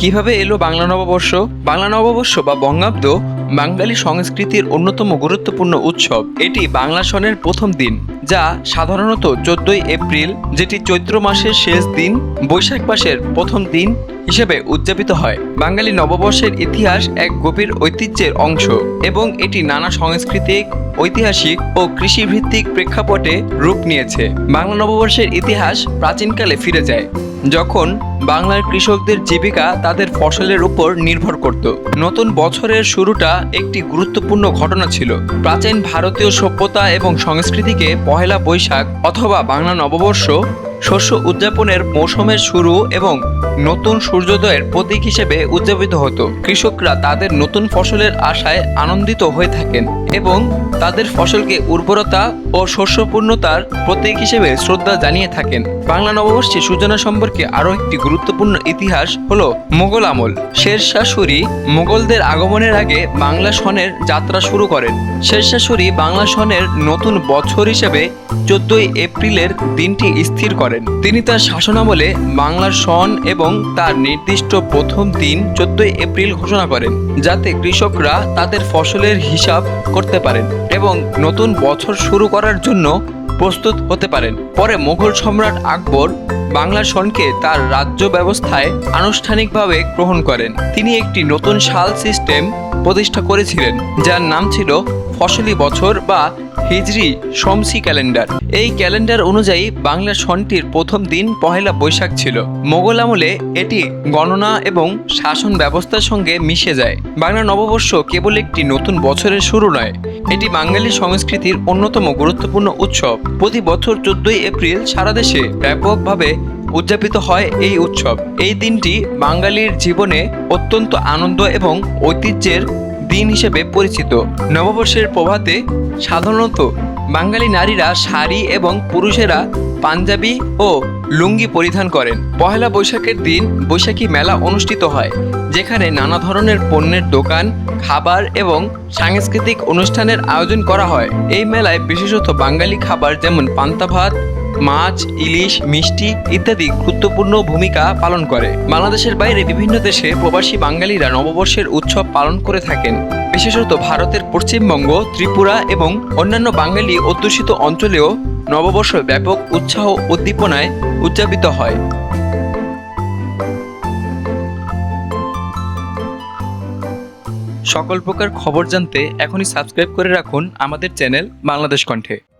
কীভাবে এলো বাংলা নববর্ষ? বাংলা নববর্ষ বা বঙ্গাব্দ বাঙালি সংস্কৃতির অন্যতম গুরুত্বপূর্ণ উৎসব। এটি বাংলা সনের প্রথম দিন, যা সাধারণত চোদ্দই এপ্রিল, যেটি চৈত্র মাসের শেষ দিন, বৈশাখ মাসের প্রথম দিন হিসেবে উদযাপিত হয়। বাঙালি নববর্ষের ইতিহাস এক গভীর ঐতিহ্যের অংশ এবং এটি নানা সাংস্কৃতিক, ঐতিহাসিক ও কৃষিভিত্তিক প্রেক্ষাপটে রূপ নিয়েছে। বাংলা নববর্ষের ইতিহাস প্রাচীনকালে ফিরে যায়, যখন বাংলার কৃষকদের জীবিকা তাদের ফসলের উপর নির্ভর করত। নতুন বছরের শুরুটা একটি গুরুত্বপূর্ণ ঘটনা ছিল। প্রাচীন ভারতীয় সভ্যতা এবং সংস্কৃতিকে পহেলা বৈশাখ অথবা বাংলা নববর্ষ শস্য উদযাপনের মৌসুমের শুরু এবং নতুন সূর্যোদয়ের প্রতীক হিসেবে উদযাপিত হতো। কৃষকরা তাদের নতুন ফসলের আশায় আনন্দিত হয়ে থাকেন এবং তাদের ফসলকে উর্বরতা ও শস্যপূর্ণতার প্রতীক হিসেবে শ্রদ্ধা জানিয়ে থাকেন। বাংলা নববর্ষে সূচনা সম্পর্কে আরও একটি গুরুত্বপূর্ণ ইতিহাস হল মোগল আমল। শেরশাসুরি মোগলদের আগমনের আগে বাংলা সনের যাত্রা শুরু করেন। শেরশাসুরি বাংলা সনের নতুন বছর হিসেবে চোদ্দই এপ্রিলের দিনটি স্থির করেন। তিনি তার শাসনামলে বাংলার সন এবং তার নির্দিষ্ট প্রথম দিন চোদ্দই এপ্রিল ঘোষণা করেন, যাতে কৃষকরা তাদের ফসলের হিসাব করতে পারেন এবং নতুন বছর শুরু করার জন্য প্রস্তুত হতে পারেন। পরে মুঘল সম্রাট আকবর বাংলা সনকে তার রাজ্য ব্যবস্থায় আনুষ্ঠানিকভাবে গ্রহণ করেন। তিনি একটি নতুন সাল সিস্টেম প্রতিষ্ঠা করেছিলেন, যার নাম ছিল ফসলি বছর বা হিজরি শমসি ক্যালেন্ডার। এই ক্যালেন্ডার অনুযায়ী বাংলা সনটির প্রথম দিন পহেলা বৈশাখ ছিল। মোগল আমলে এটি গণনা এবং শাসন ব্যবস্থার সঙ্গে মিশে যায়। বাংলা নববর্ষ কেবল একটি নতুন বছরের শুরু নয়, এটি বাঙালি সংস্কৃতির অন্যতম গুরুত্বপূর্ণ উৎসব। প্রতি বছর চোদ্দই এপ্রিল সারা দেশে ব্যাপকভাবে উদযাপিত হয় এই উৎসব। এই দিনটি বাঙালির জীবনে অত্যন্ত আনন্দ এবং ঐতিহ্যের দিন হিসেবে পরিচিত। নববর্ষের প্রভাতে সাধারণত বাঙালি নারীরা শাড়ি এবং পুরুষেরা পাঞ্জাবি ও লুঙ্গি পরিধান করেন। পহেলা বৈশাখের দিন বৈশাখী মেলা অনুষ্ঠিত হয়, যেখানে নানা ধরনের পণ্যের দোকান, খাবার এবং সাংস্কৃতিক অনুষ্ঠানের আয়োজন করা হয়। এই মেলায় বিশেষত বাঙালি খাবার যেমন পান্তা ভাত মাছ, ইলিশ, মিষ্টি ইত্যাদি গুরুত্বপূর্ণ ভূমিকা পালন করে। বাংলাদেশের বাইরে বিভিন্ন দেশে প্রবাসী বাঙালিরা নববর্ষের উৎসব পালন করে থাকেন। বিশেষত ভারতের পশ্চিমবঙ্গ, ত্রিপুরা এবং অন্যান্য বাঙালি অধ্যুষিত অঞ্চলেও নববর্ষ ব্যাপক উৎসাহ উদ্দীপনায় উদযাপিত হয়। সকল প্রকার খবর জানতে এখনই সাবস্ক্রাইব করে রাখুন আমাদের চ্যানেল বাংলাদেশ কণ্ঠে।